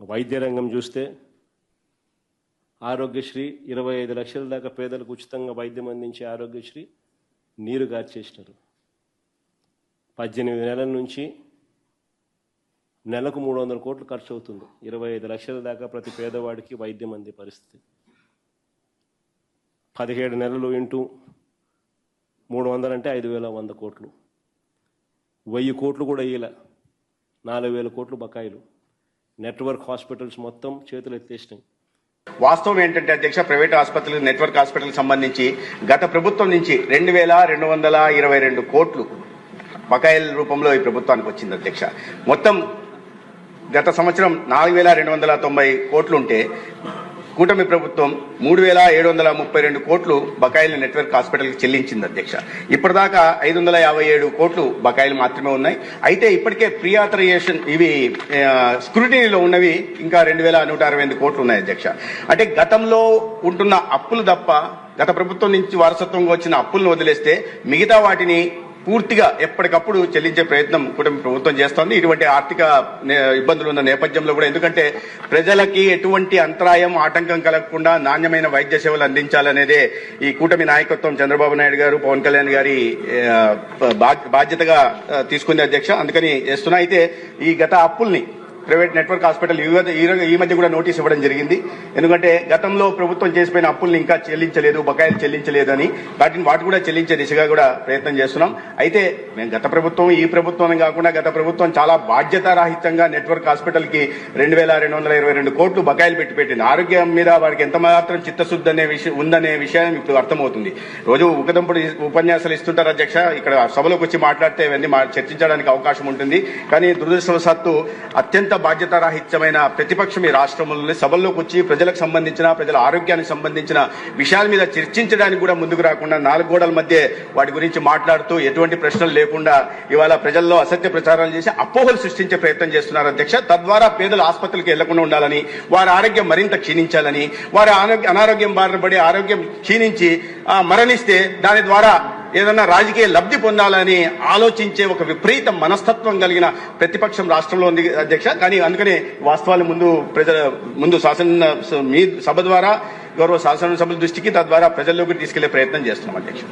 వైద్య రంగం చూస్తే ఆరోగ్యశ్రీ ఇరవై ఐదు లక్షల దాకా పేదలకు ఉచితంగా వైద్యం అందించే ఆరోగ్యశ్రీ నీరు గార్చేసినారు. పద్దెనిమిది నెలల నుంచి నెలకు మూడు వందల కోట్లు ఖర్చు అవుతుంది ఇరవై ఐదు లక్షల దాకా ప్రతి పేదవాడికి వైద్యం అందే పరిస్థితి. పదిహేడు నెలలు ఇంటూ మూడు వందలంటే ఐదు వేల వంద కోట్లు. వెయ్యి కోట్లు కూడా వేయలే నాలుగు వేల కోట్లు బకాయిలు. నెట్వర్క్ హాస్పిటల్స్ మొత్తం చేతులు ఎత్తేసినాయి. వాస్తవం ఏంటంటే అధ్యక్ష ప్రైవేట్ ఆసుపత్రులు నెట్వర్క్ హాస్పిటల్ సంబంధించి గత ప్రభుత్వం నుంచి రెండు వేల రెండు వందల ఇరవై రెండు కోట్లు బకాయిల రూపంలో ఈ ప్రభుత్వానికి వచ్చింది అధ్యక్ష. మొత్తం గత సంవత్సరం నాలుగు వేల రెండు వందల తొంభై కోట్లు ఉంటే కూటమి ప్రభుత్వం మూడు వేల ఏడు వందల ముప్పై రెండు కోట్లు బకాయిల నెట్వర్క్ హాస్పిటల్కి చెల్లించింది అధ్యక్ష. ఇప్పటిదాకా ఐదు వందల యాభై ఏడు కోట్లు బకాయిలు మాత్రమే ఉన్నాయి. అయితే ఇప్పటికే ప్రీ ఆథరైజేషన్ ఇవి స్క్రూటినీలో ఉన్నవి ఇంకా రెండు వేల నూట అరవై ఎనిమిది కోట్లు ఉన్నాయి అధ్యక్ష. అంటే గతంలో ఉంటున్న అప్పులు తప్ప గత ప్రభుత్వం నుంచి వారసత్వంగా వచ్చిన అప్పులను వదిలేస్తే మిగతా వాటిని పూర్తిగా ఎప్పటికప్పుడు చెల్లించే ప్రయత్నం కూటమి ప్రభుత్వం చేస్తోంది. ఇటువంటి ఆర్థిక ఇబ్బందులు ఉన్న నేపథ్యంలో కూడా ఎందుకంటే ప్రజలకి ఎటువంటి అంతరాయం ఆటంకం కలగకుండా నాణ్యమైన వైద్య సేవలు అందించాలనేదే ఈ కూటమి నాయకత్వం చంద్రబాబు నాయుడు గారు పవన్ కళ్యాణ్ గారి బాధ్యతగా తీసుకుంది అధ్యక్ష. అందుకని చేస్తున్నా. అయితే ఈ గత అప్పుల్ని ప్రైవేట్ నెట్వర్క్ హాస్పిటల్ ఈ మధ్య- ఈ మధ్య కూడా నోటీస్ ఇవ్వడం జరిగింది. ఎందుకంటే గతంలో ప్రభుత్వం చేసిపోయిన అప్పుల్ని ఇంకా చెల్లించలేదు బకాయిలు చెల్లించలేదు అని వాటిని వాటి కూడా చెల్లించే దిశగా కూడా ప్రయత్నం చేస్తున్నాం. అయితే మేము గత ప్రభుత్వం ఈ ప్రభుత్వం కాకుండా గత ప్రభుత్వం చాలా బాధ్యతారాహిత్యంగా నెట్వర్క్ హాస్పిటల్కి రెండు వేల రెండు వందల ఇరవై రెండు కోట్లు బకాయిలు పెట్టి పెట్టింది. ఆరోగ్యం మీద వారికి ఎంత మాత్రం చిత్తశుద్ధి అనే విషయం ఉందనే విషయం ఇప్పుడు అర్థమవుతుంది. రోజు ఉకదంపుడు ఉపన్యాసాలు ఇస్తుంటారు అధ్యక్ష. ఇక్కడ సభలోకి వచ్చి మాట్లాడితే ఇవన్నీ మా- చర్చించడానికి అవకాశం ఉంటుంది. కానీ దురదృష్టవశాత్తు అత్యంత బాధ్యతారాహిత్యమైన ప్రతిపక్షం ఈ రాష్ట్రంలోనే సభల్లోకి వచ్చి ప్రజలకు సంబంధించిన ప్రజల ఆరోగ్యానికి సంబంధించిన విషయాల మీద చర్చించడానికి కూడా ముందుకు రాకుండా నాలుగు గోడల మధ్య వాటి గురించి మాట్లాడుతూ ఎటువంటి ప్రశ్నలు లేకుండా ఇవాళ ప్రజల్లో అసత్య ప్రచారాలు చేసి అపోహలు సృష్టించే ప్రయత్నం చేస్తున్నారు అధ్యక్ష. తద్వారా పేదలు ఆసుపత్రికి వెళ్ళకుండా ఉండాలని వారి ఆరోగ్యం మరింత క్షీణించాలని వారి ఆరోగ్య అనారోగ్యం బారిన పడి ఆరోగ్యం క్షీణించి మరణిస్తే దాని ద్వారా ఏదన్నా రాజకీయ లబ్ధి పొందాలని ఆలోచించే ఒక విపరీత మనస్తత్వం కలిగిన ప్రతిపక్షం రాష్ట్రంలో ఉంది అధ్యక్ష. కానీ అందుకనే వాస్తవాలు ముందు ప్రజల ముందు శాసన మీ సభ ద్వారా గౌరవ శాసనసభ దృష్టికి తద్వారా ప్రజల్లోకి తీసుకెళ్ళే ప్రయత్నం చేస్తున్నాం అధ్యక్ష.